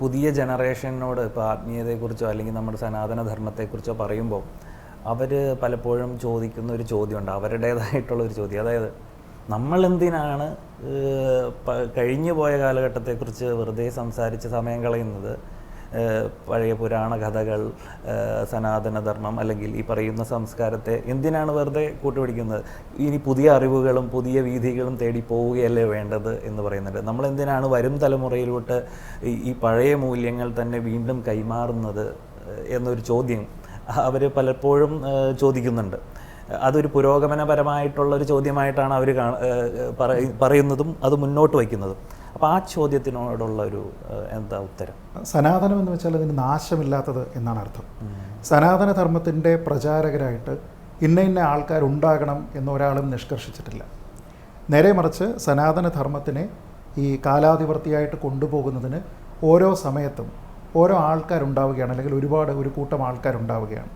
പുതിയ ജനറേഷനോട് ഇപ്പോൾ ആത്മീയതയെക്കുറിച്ചോ അല്ലെങ്കിൽ നമ്മുടെ സനാതന ധർമ്മത്തെക്കുറിച്ചോ പറയുമ്പോൾ അവർ പലപ്പോഴും ചോദിക്കുന്ന ഒരു ചോദ്യമുണ്ട്. അവരുടേതായിട്ടുള്ള ഒരു ചോദ്യം. അതായത് നമ്മൾ എന്തിനാണ് കഴിഞ്ഞു പോയ കാലഘട്ടത്തെക്കുറിച്ച് വെറുതെ സംസാരിച്ച് സമയം കളയുന്നത്? പഴയ പുരാണ കഥകൾ സനാതനധർമ്മം അല്ലെങ്കിൽ ഈ പറയുന്ന സംസ്കാരത്തെ എന്തിനാണ് വെറുതെ കൂട്ടുപിടിക്കുന്നത്? ഇനി പുതിയ അറിവുകളും പുതിയ വീഥികളും തേടി പോവുകയല്ലേ വേണ്ടത് എന്ന് പറയുന്നുണ്ട്. നമ്മൾ എന്തിനാണ് വരും തലമുറയിലോട്ട് ഈ പഴയ മൂല്യങ്ങൾ തന്നെ വീണ്ടും കൈമാറുന്നത് എന്നൊരു ചോദ്യം അവർ പലപ്പോഴും ചോദിക്കുന്നുണ്ട്. അതൊരു പുരോഗമനപരമായിട്ടുള്ള ഒരു ചോദ്യമായിട്ടാണ് അവർ പറയുന്നതും അത് മുന്നോട്ട് വയ്ക്കുന്നതും. അപ്പോൾ ആ ചോദ്യത്തിനോടുള്ള ഒരു എന്താ ഉത്തരം? സനാതനം എന്ന് വെച്ചാൽ അതിന് നാശമില്ലാത്തത് എന്നാണ് അർത്ഥം. സനാതന ധർമ്മത്തിന്റെ പ്രചാരകരായിട്ട് ഇന്ന ഇന്ന ആൾക്കാരുണ്ടാകണം എന്നൊരാളും നിഷ്കർഷിച്ചിട്ടില്ല. നേരെ മറിച്ച് സനാതന ധർമ്മത്തിനെ ഈ കാലാധിവർത്തിയായിട്ട് കൊണ്ടുപോകുന്നതിന് ഓരോ സമയത്തും ഓരോ ആൾക്കാരുണ്ടാവുകയാണ് അല്ലെങ്കിൽ ഒരുപാട് ഒരു കൂട്ടം ആൾക്കാരുണ്ടാവുകയാണ്.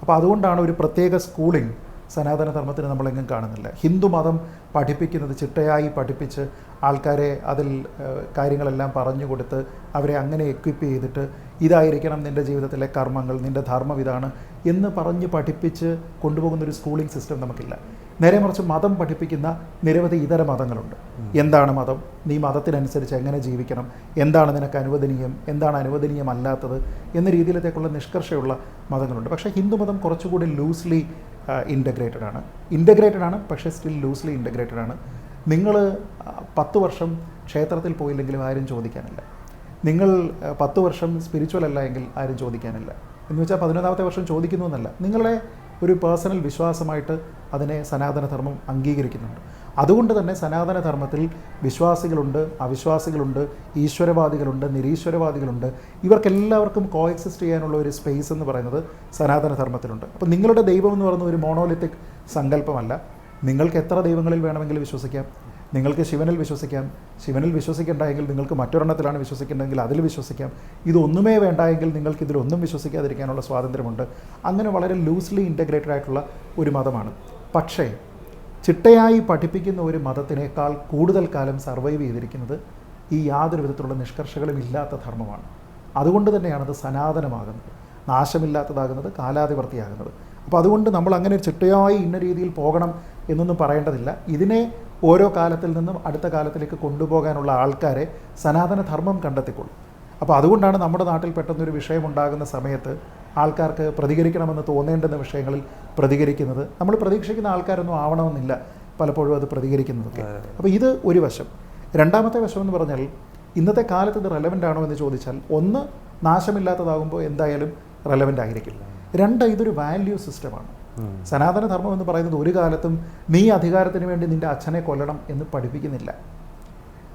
അപ്പോൾ അതുകൊണ്ടാണ് ഒരു പ്രത്യേക സ്കൂളിംഗ് സനാതന ധർമ്മത്തിന് നമ്മളെങ്ങും കാണുന്നില്ല. ഹിന്ദു മതം പഠിപ്പിക്കുന്നത് ചിട്ടയായി പഠിപ്പിച്ച് ആൾക്കാരെ അതിൽ കാര്യങ്ങളെല്ലാം പറഞ്ഞു കൊടുത്ത് അവരെ അങ്ങനെ എക്വിപ്പ് ചെയ്തിട്ട് ഇതായിരിക്കണം നിന്റെ ജീവിതത്തിലെ കർമ്മങ്ങൾ നിന്റെ ധർമ്മം ഇതാണ് എന്ന് പറഞ്ഞ് പഠിപ്പിച്ച് കൊണ്ടുപോകുന്ന ഒരു സ്കൂളിംഗ് സിസ്റ്റം നമുക്കില്ല. നേരെ മറിച്ച് മതം പഠിപ്പിക്കുന്ന നിരവധി ഇതര മതങ്ങളുണ്ട്. എന്താണ് മതം? നീ മതത്തിനനുസരിച്ച് എങ്ങനെ ജീവിക്കണം? എന്താണ് നിനക്ക് അനുവദനീയം? എന്താണ് അനുവദനീയമല്ലാത്തത്? എന്ന രീതിയിലത്തേക്കുള്ള നിഷ്കർഷയുള്ള മതങ്ങളുണ്ട്. പക്ഷേ ഹിന്ദു മതം കുറച്ചുകൂടി ലൂസ്ലി ഇന്റഗ്രേറ്റഡ് ആണ്. ഇന്റഗ്രേറ്റഡ് ആണ് പക്ഷേ സ്റ്റിൽ ലൂസ്ലി ഇന്റഗ്രേറ്റഡ് ആണ്. നിങ്ങൾ പത്ത് വർഷം ക്ഷേത്രത്തിൽ പോയില്ലെങ്കിലും ആരും ചോദിക്കാനില്ല. നിങ്ങൾ പത്ത് വർഷം സ്പിരിച്വൽ അല്ല എങ്കിൽ ആരും ചോദിക്കാനില്ല. എന്ന് വെച്ചാൽ പതിനൊന്നാമത്തെ വർഷം ചോദിക്കുന്നു എന്നല്ല. നിങ്ങളുടെ ഒരു പേഴ്സണൽ വിശ്വാസമായിട്ട് അതിനെ സനാതനധർമ്മം അംഗീകരിക്കുന്നുണ്ട്. അതുകൊണ്ട് തന്നെ സനാതനധർമ്മത്തിൽ വിശ്വാസികളുണ്ട് അവിശ്വാസികളുണ്ട് ഈശ്വരവാദികളുണ്ട് നിരീശ്വരവാദികളുണ്ട്. ഇവർക്കെല്ലാവർക്കും കോഎക്സിസ്റ്റ് ചെയ്യാനുള്ള ഒരു സ്പേസ് എന്ന് പറയുന്നത് സനാതനധർമ്മത്തിലുണ്ട്. അപ്പോൾ നിങ്ങളുടെ ദൈവം എന്ന് പറയുന്ന ഒരു മോണോലിത്തിക് സങ്കല്പമല്ല. നിങ്ങൾക്ക് എത്ര ദൈവങ്ങളിൽ വേണമെങ്കിലും വിശ്വസിക്കാം. നിങ്ങൾക്ക് ശിവനിൽ വിശ്വസിക്കാം. ശിവനിൽ വിശ്വസിക്കേണ്ടെങ്കിൽ നിങ്ങൾക്ക് മറ്റൊരെണ്ണത്തിലാണ് വിശ്വസിക്കേണ്ടതെങ്കിൽ അതിൽ വിശ്വസിക്കാം. ഇതൊന്നുമേ വേണ്ടായെങ്കിൽ നിങ്ങൾക്ക് ഇതിലൊന്നും വിശ്വസിക്കാതിരിക്കാനുള്ള സ്വാതന്ത്ര്യമുണ്ട്. അങ്ങനെ വളരെ ലൂസ്ലി ഇന്റഗ്രേറ്റഡ് ആയിട്ടുള്ള ഒരു മതമാണ്. പക്ഷേ ചിട്ടയായി പഠിപ്പിക്കുന്ന ഒരു മതത്തിനേക്കാൾ കൂടുതൽ കാലം സർവൈവ് ചെയ്തിരിക്കുന്നത് ഈ യാതൊരു വിധത്തിലുള്ള നിഷ്കർഷകളും ഇല്ലാത്ത ധർമ്മമാണ്. അതുകൊണ്ട് തന്നെയാണ് അത് സനാതനമാകുന്നത്. നാശമില്ലാത്തതാകുന്നത് കാലാതിവർത്തിയാകുന്നത് അപ്പോൾ അതുകൊണ്ട് നമ്മൾ അങ്ങനെ ചിട്ടയായി ഇന്ന രീതിയിൽ പോകണം എന്നൊന്നും പറയേണ്ടതില്ല. ഇതിനെ ഓരോ കാലത്തിൽ നിന്നും അടുത്ത കാലത്തിലേക്ക് കൊണ്ടുപോകാനുള്ള ആൾക്കാരെ സനാതന ധർമ്മം കണ്ടെത്തിക്കൊള്ളും. അപ്പോൾ അതുകൊണ്ടാണ് നമ്മുടെ നാട്ടിൽ പെട്ടെന്നൊരു വിഷയമുണ്ടാകുന്ന സമയത്ത് ആൾക്കാർക്ക് പ്രതികരിക്കണമെന്ന് തോന്നേണ്ടുന്ന വിഷയങ്ങളിൽ പ്രതികരിക്കുന്നത്. നമ്മൾ പ്രതീക്ഷിക്കുന്ന ആൾക്കാരൊന്നും ആവണമെന്നില്ല പലപ്പോഴും അത് പ്രതികരിക്കുന്നതൊക്കെ. അപ്പോൾ ഇത് ഒരു വശം. രണ്ടാമത്തെ വശം എന്ന് പറഞ്ഞാൽ ഇന്നത്തെ കാലത്ത് ഇത് റെലവന്റ് ആണോ എന്ന് ചോദിച്ചാൽ ഒന്ന് നാശമില്ലാത്തതാകുമ്പോൾ എന്തായാലും റെലവന്റ് ആയിരിക്കില്ല. രണ്ട് ഇതൊരു വാല്യൂ സിസ്റ്റമാണ് സനാതന ധർമ്മം എന്ന് പറയുന്നത് ഒരു കാലത്തും നീ അധികാരത്തിന് വേണ്ടി നിന്റെ അച്ഛനെ കൊല്ലണം എന്ന് പഠിപ്പിക്കുന്നില്ല.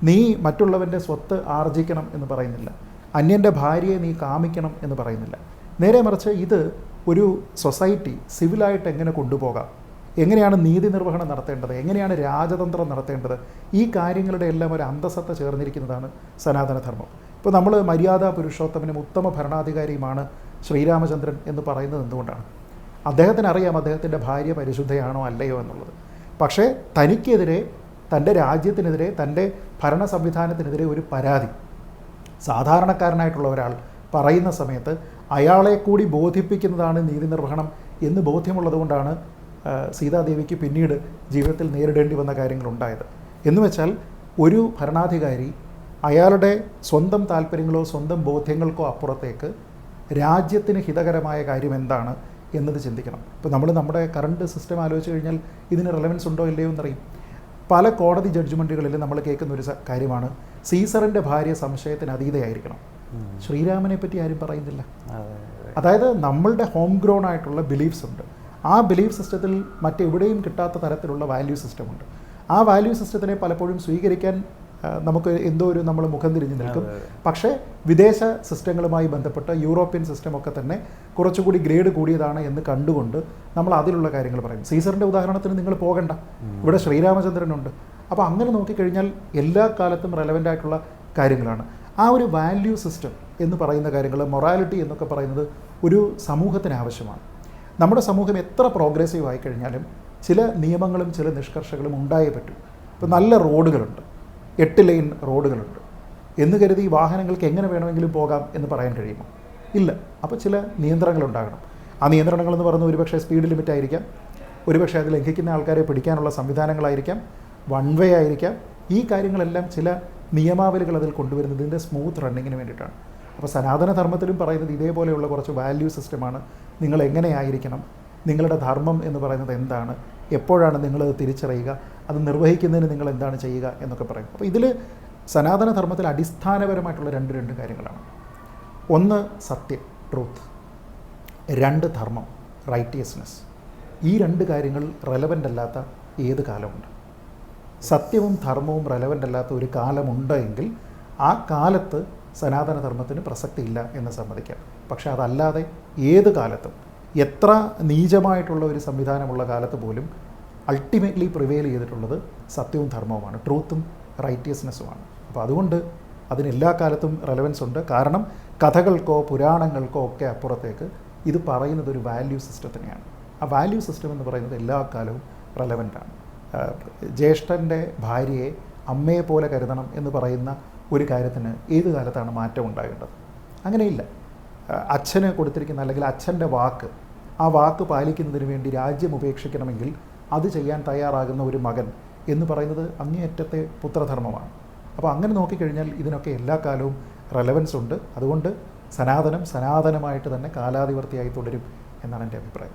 നീ മറ്റുള്ളവന്റെ സ്വത്ത് ആർജിക്കണം എന്ന് പറയുന്നില്ല. അന്യന്റെ ഭാര്യയെ നീ കാമിക്കണം എന്ന് പറയുന്നില്ല. നേരെ മറിച്ച് ഇത് ഒരു സൊസൈറ്റി സിവിലായിട്ട് എങ്ങനെ കൊണ്ടുപോകാം? എങ്ങനെയാണ് നീതി നിർവഹണം നടത്തേണ്ടത്? എങ്ങനെയാണ് രാജതന്ത്രം നടത്തേണ്ടത്? ഈ കാര്യങ്ങളുടെ എല്ലാം ഒരു അന്തസത്ത ചേർന്നിരിക്കുന്നതാണ് സനാതനധർമ്മം. ഇപ്പോൾ നമ്മൾ മര്യാദ പുരുഷോത്തമനും ഉത്തമ ഭരണാധികാരിയുമാണ് ശ്രീരാമചന്ദ്രൻ എന്ന് പറയുന്നത് എന്തുകൊണ്ടാണ്? അദ്ദേഹത്തിന് അറിയാം അദ്ദേഹത്തിന്റെ ഭാര്യ പരിശുദ്ധയാണോ അല്ലയോ എന്നുള്ളത്. പക്ഷേ തനിക്കെതിരെ തന്റെ രാജ്യത്തിനെതിരെ തന്റെ ഭരണ സംവിധാനത്തിനെതിരെ ഒരു പരാതി. സാധാരണക്കാരനായിട്ടുള്ള ഒരാൾ പറയുന്ന സമയത്ത് അയാളെ കൂടി ബോധിപ്പിക്കുന്നതാണ് നീതി നിർവഹണം എന്ന് ബോധ്യമുള്ളതുകൊണ്ടാണ് സീതാദേവിക്ക് പിന്നീട് ജീവിതത്തിൽ നേരിടേണ്ടി വന്ന കാര്യങ്ങളുണ്ടായത് എന്ന് വെച്ചാൽ ഒരു ഭരണാധികാരി അയാളുടെ സ്വന്തം താല്പര്യങ്ങളോ സ്വന്തം ബോധ്യങ്ങൾക്കോ അപ്പുറത്തേക്ക് രാജ്യത്തിന് ഹിതകരമായ കാര്യം എന്താണ് എന്നത് ചിന്തിക്കണം. ഇപ്പോൾ നമ്മൾ നമ്മുടെ കറണ്ട് സിസ്റ്റം ആലോചിച്ച് കഴിഞ്ഞാൽ ഇതിന് റെലവൻസ് ഉണ്ടോ ഇല്ലയോ എന്നറിയും. പല കോടതി ജഡ്ജ്മെന്റുകളിൽ നമ്മൾ കേൾക്കുന്ന ഒരു കാര്യമാണ് സീസറിന്റെ ഭാര്യ സംശയത്തിന് അതീതയായിരിക്കണം. ശ്രീരാമനെ പറ്റി ആരും പറയുന്നില്ല. അതായത് നമ്മളുടെ ഹോം ഗ്രോൺ ആയിട്ടുള്ള ബിലീഫ്സ് ഉണ്ട്. ആ ബിലീഫ് സിസ്റ്റത്തിൽ മറ്റെവിടെയും കിട്ടാത്ത തരത്തിലുള്ള വാല്യൂ സിസ്റ്റം ഉണ്ട്. ആ വാല്യൂ സിസ്റ്റത്തിനെ പലപ്പോഴും സ്വീകരിക്കാൻ നമുക്ക് എന്തോ ഒരു നമ്മൾ മുഖം തിരിഞ്ഞു നിൽക്കും. പക്ഷേ വിദേശ സിസ്റ്റങ്ങളുമായി ബന്ധപ്പെട്ട യൂറോപ്യൻ സിസ്റ്റം ഒക്കെ തന്നെ കുറച്ചുകൂടി ഗ്രേഡ് കൂടിയതാണ് എന്ന് കണ്ടുകൊണ്ട് നമ്മൾ അതിലുള്ള കാര്യങ്ങൾ പറയും സീസറിന്റെ ഉദാഹരണത്തിന് നിങ്ങൾ പോകണ്ട. ഇവിടെ ശ്രീരാമചന്ദ്രനുണ്ട്. അപ്പോൾ അങ്ങനെ നോക്കിക്കഴിഞ്ഞാൽ എല്ലാ കാലത്തും റെലവന്റ് ആയിട്ടുള്ള കാര്യങ്ങളാണ്. ആ ഒരു വാല്യൂ സിസ്റ്റം എന്ന് പറയുന്ന കാര്യങ്ങൾ മൊറാലിറ്റി എന്നൊക്കെ പറയുന്നത് ഒരു സമൂഹത്തിന് ആവശ്യമാണ്. നമ്മുടെ സമൂഹം എത്ര പ്രോഗ്രസീവ് ആയി കഴിഞ്ഞാലും ചില നിയമങ്ങളും ചില നിഷ്കർഷകളും ഉണ്ടായേ പറ്റൂ. ഇപ്പോൾ നല്ല റോഡുകളുണ്ട്. എട്ട് ലൈൻ റോഡുകളുണ്ട്. എന്ന് കരുതി വാഹനങ്ങൾക്ക് എങ്ങനെ വേണമെങ്കിലും പോകാം എന്ന് പറയാൻ കഴിയുമോ? ഇല്ല. അപ്പോൾ ചില നിയന്ത്രണങ്ങൾ ഉണ്ടാകണം. ആ നിയന്ത്രണങ്ങൾ എന്ന് പറയുന്നത് ഒരുപക്ഷെ സ്പീഡ് ലിമിറ്റ് ആയിരിക്കാം. ഒരുപക്ഷെ അത് ലംഘിക്കുന്ന ആൾക്കാരെ പിടിക്കാനുള്ള സംവിധാനങ്ങളായിരിക്കാം. വൺ വേ ആയിരിക്കാം. ഈ കാര്യങ്ങളെല്ലാം ചില നിയമാവലികൾ അതിൽ കൊണ്ടുവരുന്നത് കൊണ്ടുവരുന്നതിന്റെ സ്മൂത്ത് റണ്ണിങ്ങിന് വേണ്ടിയിട്ടാണ്. അപ്പോൾ സനാതന ധർമ്മത്തിലും പറയുന്നത് ഇതേപോലെയുള്ള കുറച്ച് വാല്യൂ സിസ്റ്റമാണ് നിങ്ങൾ എങ്ങനെയായിരിക്കണം? നിങ്ങളുടെ ധർമ്മം എന്ന് പറയുന്നത് എന്താണ്? എപ്പോഴാണ് നിങ്ങളത് തിരിച്ചറിയുക? അത് നിർവഹിക്കുന്നതിന് നിങ്ങൾ എന്താണ് ചെയ്യുക എന്നൊക്കെ പറയും. അപ്പോൾ ഇതിൽ സനാതന ധർമ്മത്തിൽ അടിസ്ഥാനപരമായിട്ടുള്ള രണ്ട് രണ്ട് കാര്യങ്ങളാണ്. ഒന്ന് സത്യം ട്രൂത്ത് രണ്ട് ധർമ്മം റൈറ്റിയസ്നെസ് ഈ രണ്ട് കാര്യങ്ങൾ റെലവന്റ് അല്ലാത്ത ഏത് കാലമുണ്ട്? സത്യവും ധർമ്മവും റെലവന്റ് അല്ലാത്ത ഒരു കാലമുണ്ടെങ്കിൽ ആ കാലത്ത് സനാതന ധർമ്മത്തിന് പ്രസക്തിയില്ല എന്ന് സമ്മതിക്കാം. പക്ഷെ അതല്ലാതെ ഏത് കാലത്തും എത്ര നീചമായിട്ടുള്ള ഒരു സംവിധാനമുള്ള കാലത്ത് പോലും അൾട്ടിമേറ്റ്ലി പ്രിവെയിൽ ചെയ്തിട്ടുള്ളത് സത്യവും ധർമ്മവുമാണ് ട്രൂത്തും റൈറ്റിയസ്നെസ്സുമാണ് അപ്പോൾ അതുകൊണ്ട് അതിന് എല്ലാ കാലത്തും റെലവൻസ് ഉണ്ട്. കാരണം കഥകൾക്കോ പുരാണങ്ങൾക്കോ ഒക്കെ അപ്പുറത്തേക്ക് ഇത് പറയുന്നത് ഒരു വാല്യൂ സിസ്റ്റത്തിനെയാണ് ആ വാല്യൂ സിസ്റ്റം എന്ന് പറയുന്നത് എല്ലാ കാലവും റെലവന്റാണ് ജ്യേഷ്ഠന്റെ ഭാര്യയെ അമ്മയെ പോലെ കരുതണം എന്ന് പറയുന്ന ഒരു കാര്യത്തിന് ഏത് കാലത്താണ് മാറ്റം ഉണ്ടാകേണ്ടത്? അങ്ങനെയില്ല. അച്ഛന് കൊടുത്തിരിക്കുന്ന അല്ലെങ്കിൽ അച്ഛന്റെ വാക്ക് ആ വാക്ക് പാലിക്കുന്നതിന് വേണ്ടി രാജ്യം ഉപേക്ഷിക്കണമെങ്കിൽ അത് ചെയ്യാൻ തയ്യാറാകുന്ന ഒരു മകൻ എന്ന് പറയുന്നത് അങ്ങേയറ്റത്തെ പുത്രധർമ്മമാണ്. അപ്പോൾ അങ്ങനെ നോക്കിക്കഴിഞ്ഞാൽ ഇതിനൊക്കെ എല്ലാ കാലവും റെലവൻസ് ഉണ്ട്. അതുകൊണ്ട് സനാതനം സനാതനമായിട്ട് തന്നെ കാലാധിവർത്തിയായി തുടരും എന്നാണ് എന്റെ അഭിപ്രായം.